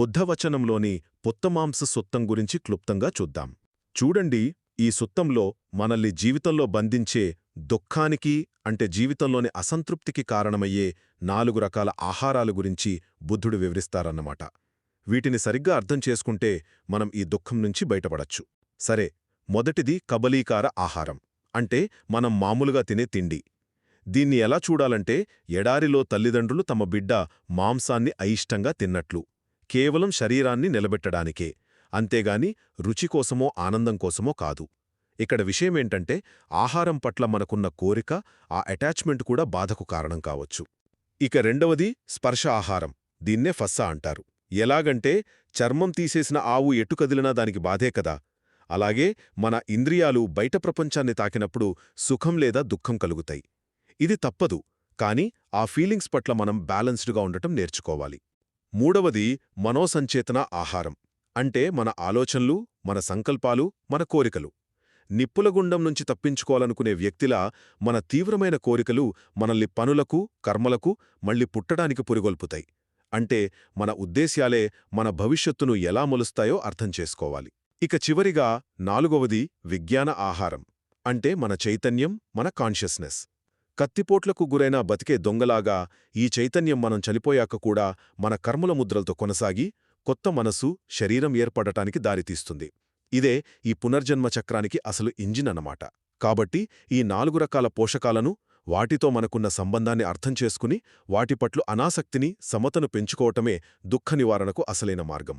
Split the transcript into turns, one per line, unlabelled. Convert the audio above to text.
బుద్ధవచనంలోని పుత్తమాంస సుత్తం గురించి క్లుప్తంగా చూద్దాం. చూడండి ఈ సుత్తంలో మనల్ని జీవితంలో బంధించే దుఃఖానికి అంటే జీవితంలోని అసంతృప్తికి కారణమయ్యే నాలుగు రకాల ఆహారాల గురించి బుద్ధుడు వివరిస్తారన్నమాట. వీటిని సరిగ్గా అర్థం చేసుకుంటే మనం ఈ దుఃఖం నుంచి బయటపడచ్చు. సరే మొదటిది కబలీకార ఆహారం అంటే మనం మామూలుగా తినే తిండి. దీన్ని ఎలా చూడాలంటే ఎడారిలో తల్లిదండ్రులు తమ బిడ్డ మాంసాన్ని అయిష్టంగా తిన్నట్లు. కేవలం శరీరాన్ని నిలబెట్టడానికే. అంతేగాని రుచి కోసమో ఆనందం కోసమో కాదు. ఇక్కడ విషయమేంటంటే ఆహారం పట్ల మనకున్న కోరిక ఆ అటాచ్మెంట్ కూడా బాధకు కారణం కావచ్చు. ఇక రెండవది స్పర్శ ఆహారం. దీన్నే ఫస్సా అంటారు. ఎలాగంటే చర్మం తీసేసిన ఆవు ఎటు కదిలినా దానికి బాధే కదా. అలాగే మన ఇంద్రియాలు బయట ప్రపంచాన్ని తాకినప్పుడు సుఖం లేదా దుఃఖం కలుగుతాయి. ఇది తప్పదు కాని ఆ ఫీలింగ్స్ పట్ల మనం బ్యాలెన్స్డ్గా ఉండటం నేర్చుకోవాలి. మూడవది మనోసంచేతన ఆహారం. అంటే మన ఆలోచనలు మన సంకల్పాలు మన కోరికలు. నిప్పుల గుండం నుంచి తప్పించుకోవాలనుకునే వ్యక్తిలా మన తీవ్రమైన కోరికలు మనల్ని పనులకు కర్మలకు మళ్ళీ పుట్టడానికి పురిగొల్పుతాయి. అంటే మన ఉద్దేశ్యాలే మన భవిష్యత్తును ఎలా మొలుస్తాయో అర్థం చేసుకోవాలి. ఇక చివరిగా నాలుగవది విజ్ఞాన ఆహారం. అంటే మన చైతన్యం మన కాన్షియస్నెస్. కత్తిపోట్లకు గురైన బతికే దొంగలాగా ఈ చైతన్యం మనం చనిపోయాక కూడా మన కర్మల ముద్రలతో కొనసాగి కొత్త మనసు శరీరం ఏర్పడటానికి దారితీస్తుంది. ఇదే ఈ పునర్జన్మ చక్రానికి అసలు ఇంజిన్ అన్నమాట కాబట్టి ఈ నాలుగు రకాల పోషకాలను వాటితో మనకున్న సంబంధాన్ని అర్థం చేసుకుని వాటి అనాసక్తిని సమతను పెంచుకోవటమే దుఃఖ నివారణకు అసలైన మార్గం.